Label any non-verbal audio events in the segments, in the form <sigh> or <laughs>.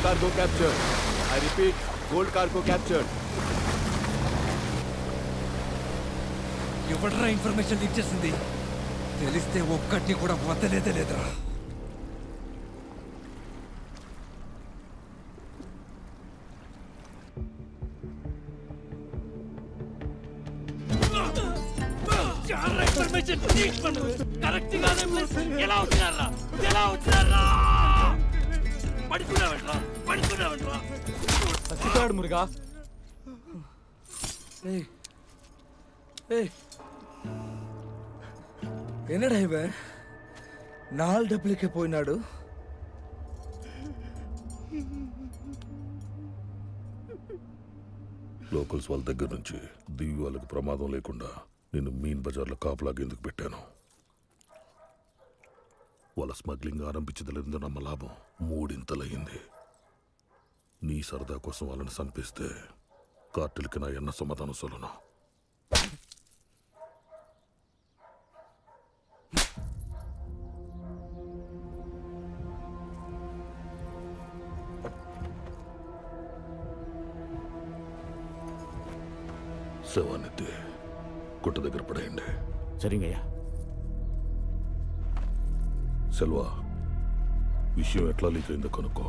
cargo captured. I repeat, gold cargo captured. ఎవడరా information leak చేసింది తెలిస్తే ఒక్కటిని కూడా వదలేదే లేదురా யாரா இன்ஃபர்மேஷன் லீக் பண்ணது கரெக்ட் கான பிளேஸ் ఎలా వచ్చారా ఎలా వచ్చారా పడుకున్నావట్రా పడుకున్నావట్రా చచ్చిపోయాడు మురుగా ஏய் ஏய் என்னடா இவன் நாலு டபுளுக்கே போயினாடு లోకల్స్ వాళ్ళ దగ్గర నుంచి దివ్య వాళ్ళకి ప్రమాదం లేకుండా నేను మీన్ బజార్లో కాపలాగా ఎందుకు పెట్టాను వాళ్ళ స్మగ్లింగ్ ఆరంభించదలిందో నమ్మ లాభం మూడింతలయ్యింది. నీ సరదా కోసం వాళ్ళని చంపిస్తే కార్టెల్కి నా ఎన్న సమాధానం సొలను శవాన్ని కుట్ట దగ్గర పడేయండి. సరిగయ్యా. సెల్వా విషయం ఎట్లా లీక్ అయిందో కనుక్కో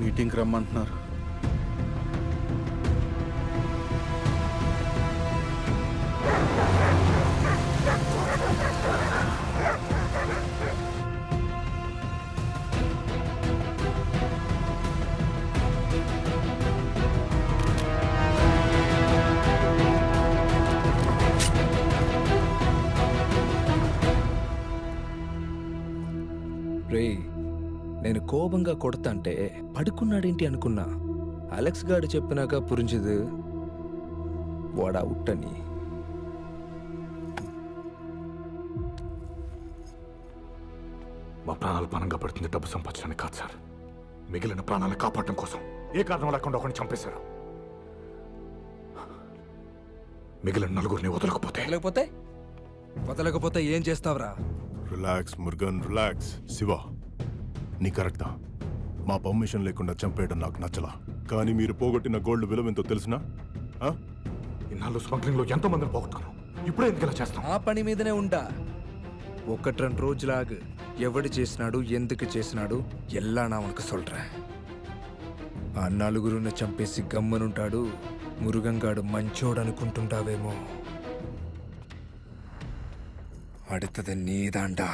మీటింగ్కి రమ్మంటున్నారు. రే నేను కోపంగా కొడతాంటే పడుకున్నాడేంటి అనుకున్నా. అలెక్స్ గాడు చెప్పినాక పురించదు వాడా ఉట్టని. మా ప్రాణాలు పనంగా పడుతుంది డబ్బు సంపాదించడానికి కాదు సార్. మిగిలిన ప్రాణాలను కాపాడటం కోసం ఏ కారణం లేకుండా ఒకరిని చంపేశారు? మిగిలిన నలుగురిని వదలకపోతే? లేకపోతే వదలకపోతే ఏం చేస్తావురా? రిలాక్స్ మురుగన్ రిలాక్స్ శివ నీ కరెక్టా. మా పర్మిషన్ లేకుండా చంపేయడం నాకు నచ్చలా. కానీ మీరు పోగొట్టిన గోల్డ్ విలువ ఎంతో తెలిసినా? ఇన్నాళ్ళు స్మగ్లింగ్లో ఎంతో మందిని పోగొట్టాను ఇప్పుడే ఎందుకు ఇలా చేస్తాం. ఆ పని మీదనే ఉండా ఒకటి రెండు రోజులాగు. ఎవడు చేసినాడు ఎందుకు చేసినాడు ఎల్లా నా ఉనకు సొల్றேன் ఆ నలుగురుని చంపేసి గమ్మనుంటాడు. మురుగంగాడు మంచోడు అనుకుంటుంటావేమో అడుతది నీదాండా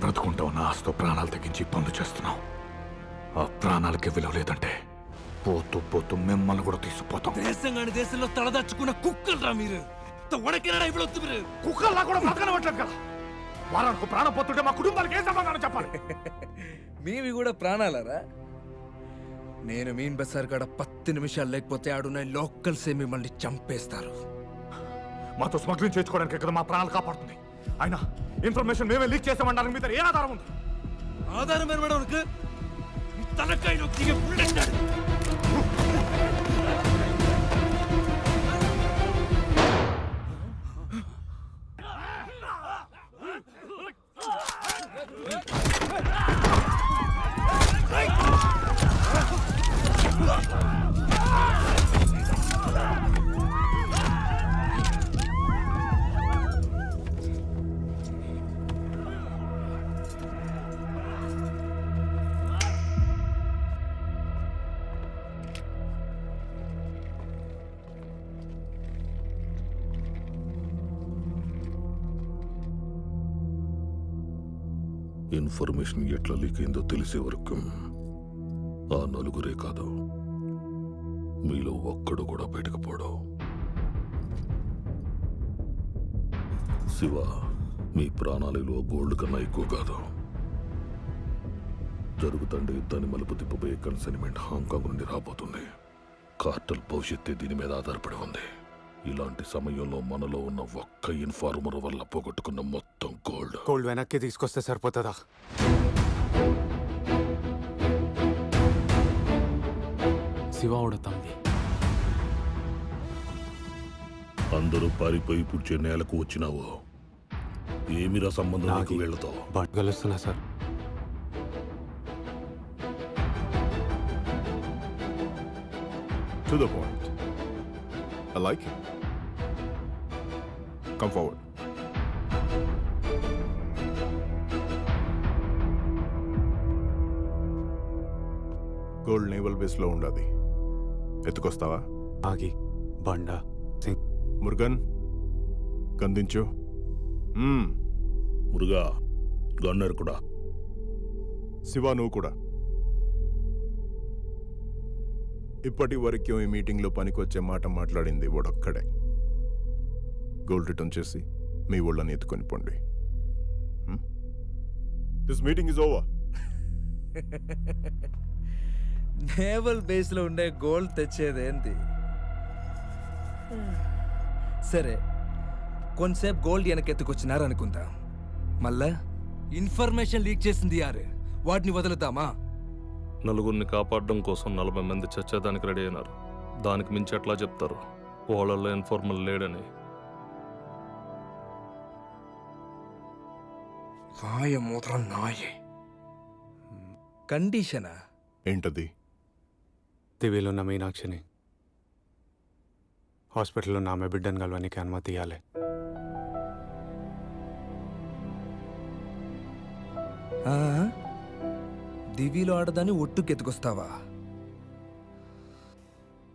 బ్రతుకుంటా ఉన్న ఆస్తో ప్రాణాలు తగ్గించి పనులు చేస్తున్నాం ఆ ప్రాణాలకి విలువ లేదంటే పోతూ పోతూ మిమ్మల్ని కూడా తీసుకుపోతాం. దేశం కాని దేశంలో తలదాచుకున్న కుక్కలరా మీరు. ఉడకినాడా ఇప్పుడు వద్దు మీరు? కుక్కల్లా కూడా బ్రతకనివ్వట్లేదు కదా. వారానికి ప్రాణం పోతుంటే మా కుటుంబానికి ఏ సమాధానం చెప్పాలి? <laughs> మీవి కూడా ప్రాణాలరా? నేను మీన్ బసార్ కాడ పత్తి నిమిషాలు లేకపోతే ఆడున్న లోకల్సే మిమ్మల్ని చంపేస్తారు. మాతో స్మగ్లింగ్ చేసుకోవడానికి కదా మా ప్రాణాలు కాపాడుతుంది. ఆయన ఇన్ఫర్మేషన్ మేమే లీక్ చేసామనడానికి మీ దగ్గర ఏ ఆధారం ఉంది? ఆధారం ఏర్పడ ఉనకు నీ నొక్కి బుల్లెట్ ఇన్ఫర్మేషన్ ఎట్లా లీక్ అయిందో తెలిసే వరకు. ఆ నలుగురే కాదు. మీలో ఒక్కడు కూడా బయటకు పోడు. శివ మీ ప్రాణాలలో గోల్డ్ కన్నా ఎక్కువ కాదు. జరుగుతుండే యుద్ధాన్ని మలుపు తిప్పబోయే కన్సైన్మెంట్ హాంకాంగ్ నుండి రాబోతుంది. కార్టల్ భవిష్యత్తే దీని మీద ఆధారపడి ఉంది. ఇలాంటి సమయంలో మనలో ఉన్న ఒక్క ఇన్ఫార్మర్ వల్ల పోగొట్టుకున్న మొత్తం గోల్డ్. గోల్డ్ వెనక్కి తీసుకొస్తే సరిపోతుందా? శివావుడ తంబి అందరూ పారిపోయి పుడిచే నేలకు వచ్చినావో. ఏమిరా సంబంధం నీకు వీళ్ళతో? But కలుస్తున్నా sir. To the point. I like it. Come forward. Gold naval బేస్లో ఉండదు. ఎత్తుకొస్తావా? ఆగి బండ సింగ్. మురుగన్ కందించు. మ్మ్. మురుగా గన్నర్ కూడా. శివ నువ్వు కూడా. ఇప్పటి వరకు ఈ మీటింగ్లో పనికొచ్చే మాట మాట్లాడింది వాడొక్కడే గోల్డ్ రిటర్న్ చేసి మీ ఊళ్ళని ఎత్తుకొని పోండి. This meeting is over naval బేస్లో ఉండే గోల్డ్ తెచ్చేదేంటి సరే కొంతసేపు గోల్డ్ వెనకెత్తుకొచ్చినారు అనుకుందాం మళ్ళా ఇన్ఫర్మేషన్ లీక్ చేసింది యారు. వాటిని వదులుతామా? నలుగురిని కాపాడడం కోసం నలభై మంది చచ్చేదానికి రెడీ అయినారు. దానికి మించి ఎట్లా చెప్తారు? వాళ్ళల్లో ఇన్ఫార్మల్ లేడని. వాయ మూత్రం నాయే కండిషనా? ఏంటది? దివిలో ఉన్న మీనాక్షిని. హాస్పిటల్లో ఉన్న ఆమె బిడ్డను కలవనికి అనుమతి ఇవ్వాలి ఆ? దివిలో ఆడదాన్ని ఒట్టుకెత్తుకొస్తావా?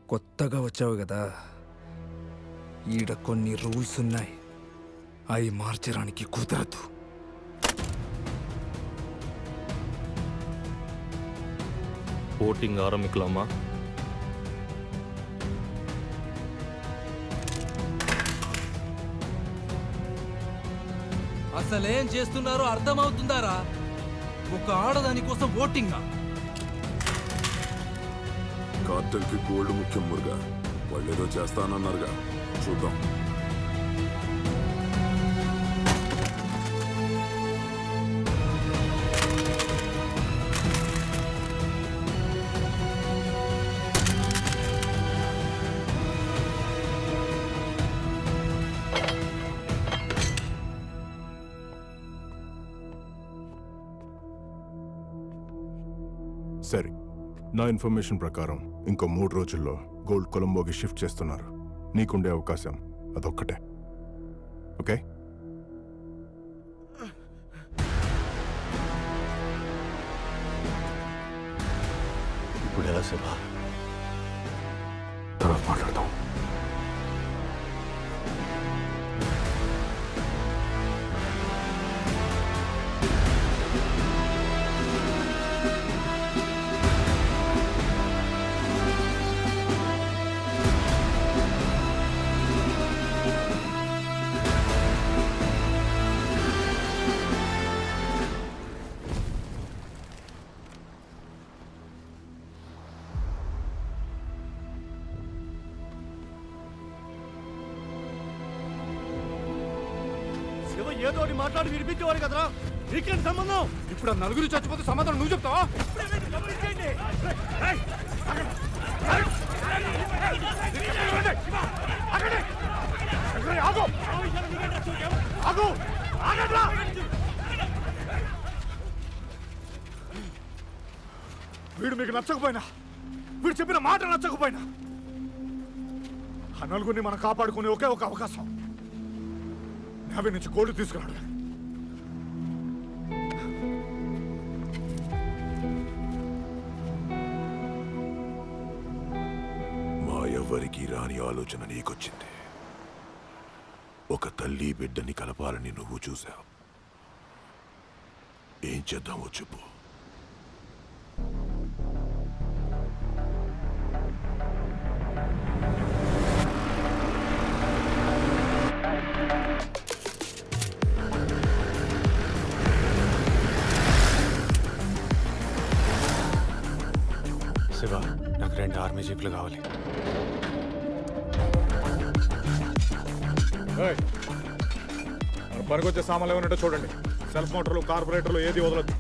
కొత్తగా వచ్చావు కదా. ఈడ కొన్ని రూల్స్ ఉన్నాయి అవి మార్చడానికి కుదరదు. ఓటింగ్ ఆరంభికలామా అసలేం చేస్తున్నారో అర్థమవుతుందారా? ఒక ఆడదాని కోసం ఓటింగా? కార్టెల్కి గోల్డ్ ముఖ్యం మురుగా. వాళ్ళేదో చేస్తానన్నారుగా. చూద్దాం. సరే నా ఇన్ఫర్మేషన్ ప్రకారం ఇంకో మూడు రోజుల్లో గోల్డ్ కొలంబోకి షిఫ్ట్ చేస్తున్నారు. నీకుండే అవకాశం అదొక్కటే. ఓకే? ఇప్పుడు ఎలా శివ తర్వాత మాట్లాడదాం మాట్లాడి వినిపించేవాడు కదరా? నీకేం సంబంధం? ఇప్పుడు ఆ నలుగురు చచ్చిపోతే సమాధానం నువ్వు చెప్తావా? వీడు మీకు నచ్చకపోయినా వీడు చెప్పిన మాట నచ్చకపోయినా ఆ నలుగురిని మనం కాపాడుకునే ఒకే ఒక అవకాశం. అవి నుంచి గోల్డ్ తీసుకురాడు. మా ఎవ్వరికి రాని ఆలోచన నీకొచ్చింది. ఒక తల్లి బిడ్డని కలపాలని నువ్వు చూశావు ఏం చేద్దామో చెప్పు. శివ నాకు రెండు ఆర్మీ జీప్లు కావాలి. మన పనికొచ్చే సామాన్లు ఏమైనా చూడండి. సెల్ఫ్ మోటార్లు కార్పొరేటర్లు ఏది వదలదు